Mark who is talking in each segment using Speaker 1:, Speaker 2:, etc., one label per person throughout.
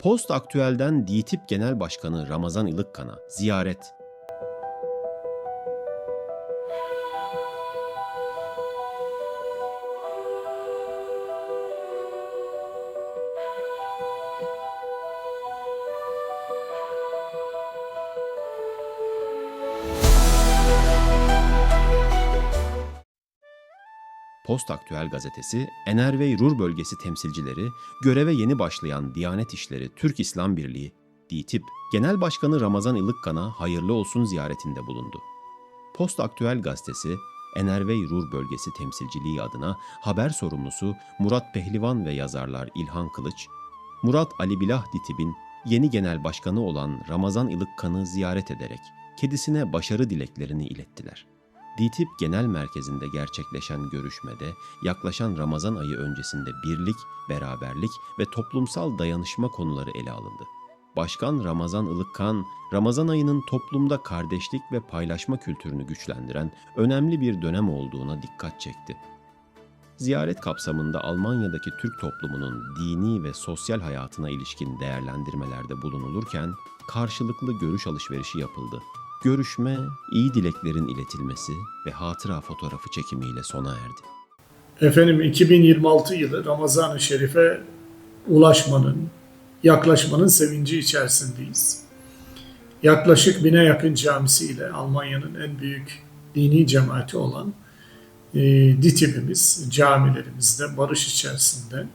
Speaker 1: Post Aktüel'den DİTİP Genel Başkanı Ramazan Ilıkkan'a ziyaret. Post Aktüel gazetesi, Enervey Rur bölgesi temsilcileri, göreve yeni başlayan Diyanet İşleri Türk İslam Birliği, DİTİP, Genel Başkanı Ramazan Ilıkkan'a hayırlı olsun ziyaretinde bulundu. Post Aktüel gazetesi, Enervey Rur bölgesi temsilciliği adına haber sorumlusu Murat Pehlivan ve yazarlar İlhan Kılıç, Murat Ali Bilah DİTİP'in yeni genel başkanı olan Ramazan Ilıkkan'ı ziyaret ederek kedisine başarı dileklerini ilettiler. DİTİP Genel Merkezi'nde gerçekleşen görüşmede yaklaşan Ramazan ayı öncesinde birlik, beraberlik ve toplumsal dayanışma konuları ele alındı. Başkan Ramazan Ilıkkan, Ramazan ayının toplumda kardeşlik ve paylaşma kültürünü güçlendiren önemli bir dönem olduğuna dikkat çekti. Ziyaret kapsamında Almanya'daki Türk toplumunun dini ve sosyal hayatına ilişkin değerlendirmelerde bulunulurken karşılıklı görüş alışverişi yapıldı. Görüşme, iyi dileklerin iletilmesi ve hatıra fotoğrafı çekimiyle sona erdi.
Speaker 2: Efendim 2026 yılı Ramazan-ı Şerif'e ulaşmanın, yaklaşmanın sevinci içerisindeyiz. Yaklaşık bine yakın camisiyle Almanya'nın en büyük dini cemaati olan e, DİTİB'imiz camilerimizde barış içerisinde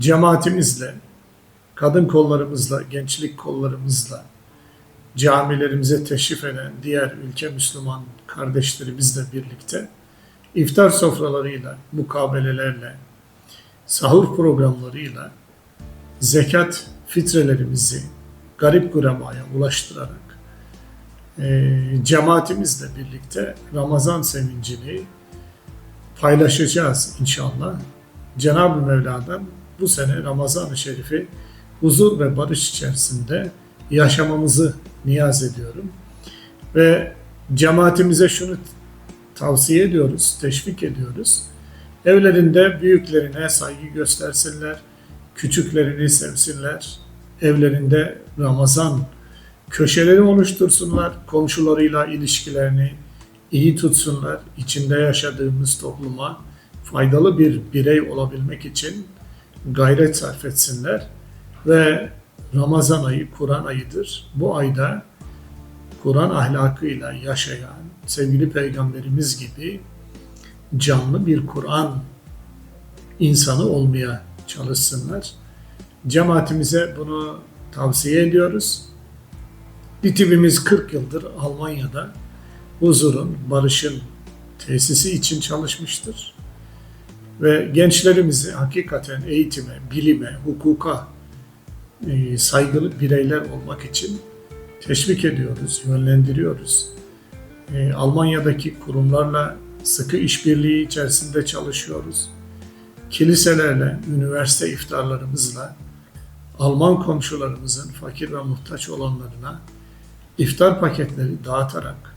Speaker 2: cemaatimizle, kadın kollarımızla, gençlik kollarımızla camilerimize teşrif eden diğer ülke Müslüman kardeşlerimizle birlikte iftar sofralarıyla, mukabelelerle, sahur programlarıyla zekat fitrelerimizi garip guramaya ulaştırarak e, cemaatimizle birlikte Ramazan sevincini paylaşacağız inşallah. Cenab-ı Mevla'dan bu sene Ramazan-ı Şerif'i huzur ve barış içerisinde yaşamamızı niyaz ediyorum. Ve cemaatimize şunu tavsiye ediyoruz, teşvik ediyoruz. Evlerinde büyüklerine saygı göstersinler, küçüklerini sevsinler. Evlerinde Ramazan köşeleri oluştursunlar, komşularıyla ilişkilerini iyi tutsunlar. İçinde yaşadığımız topluma faydalı bir birey olabilmek için gayret sarf etsinler ve Ramazan ayı Kur'an ayıdır. Bu ayda Kur'an ahlakıyla yaşayan sevgili peygamberimiz gibi canlı bir Kur'an insanı olmaya çalışsınlar. Cemaatimize bunu tavsiye ediyoruz. DİTİB'imiz 40 yıldır Almanya'da huzurun, barışın tesisi için çalışmıştır. Ve gençlerimizi hakikaten eğitime, bilime, hukuka saygılı bireyler olmak için teşvik ediyoruz, yönlendiriyoruz. E, Almanya'daki kurumlarla sıkı işbirliği içerisinde çalışıyoruz. Kiliselerle, üniversite iftarlarımızla Alman komşularımızın fakir ve muhtaç olanlarına iftar paketleri dağıtarak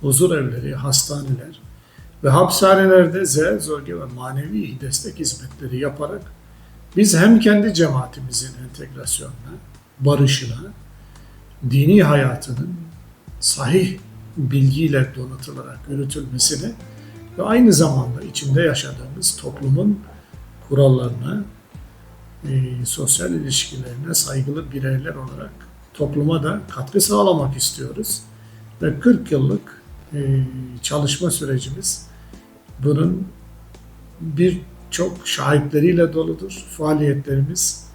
Speaker 2: huzur evleri, hastaneler ve hapishanelerde zehir, zorge ve manevi destek hizmetleri yaparak biz hem kendi cemaatimizin entegrasyonuna, barışına, dini hayatının sahih bilgiyle donatılarak yürütülmesine ve aynı zamanda içinde yaşadığımız toplumun kurallarına, e, sosyal ilişkilerine saygılı bireyler olarak topluma da katkı sağlamak istiyoruz. Ve 40 yıllık e, çalışma sürecimiz bunun bir çok şahitleriyle doludur. Faaliyetlerimiz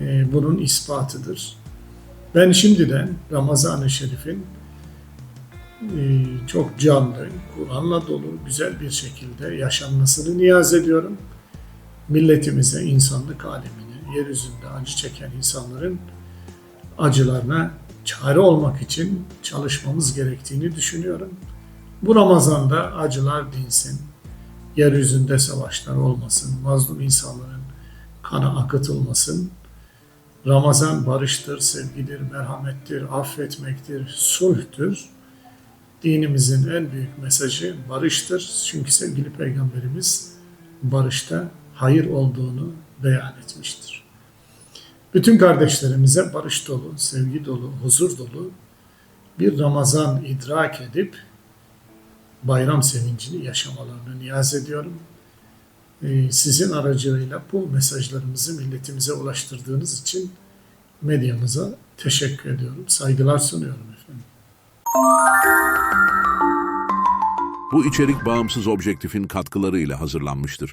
Speaker 2: e, bunun ispatıdır. Ben şimdiden Ramazan-ı Şerif'in e, çok canlı, Kur'an'la dolu, güzel bir şekilde yaşanmasını niyaz ediyorum. Milletimize, insanlık alemine, yeryüzünde acı çeken insanların acılarına çare olmak için çalışmamız gerektiğini düşünüyorum. Bu Ramazan'da acılar dinsin, yeryüzünde savaşlar olmasın, mazlum insanların kanı akıtılmasın. Ramazan barıştır, sevgidir, merhamettir, affetmektir, sulhtür. Dinimizin en büyük mesajı barıştır. Çünkü sevgili Peygamberimiz barışta hayır olduğunu beyan etmiştir. Bütün kardeşlerimize barış dolu, sevgi dolu, huzur dolu bir Ramazan idrak edip bayram sevincini yaşamalarını niyaz ediyorum. Ee, Sizin aracılığıyla bu mesajlarımızı milletimize ulaştırdığınız için medyamıza teşekkür ediyorum. Saygılar sunuyorum efendim.
Speaker 3: Bu içerik bağımsız objektifin katkılarıyla hazırlanmıştır.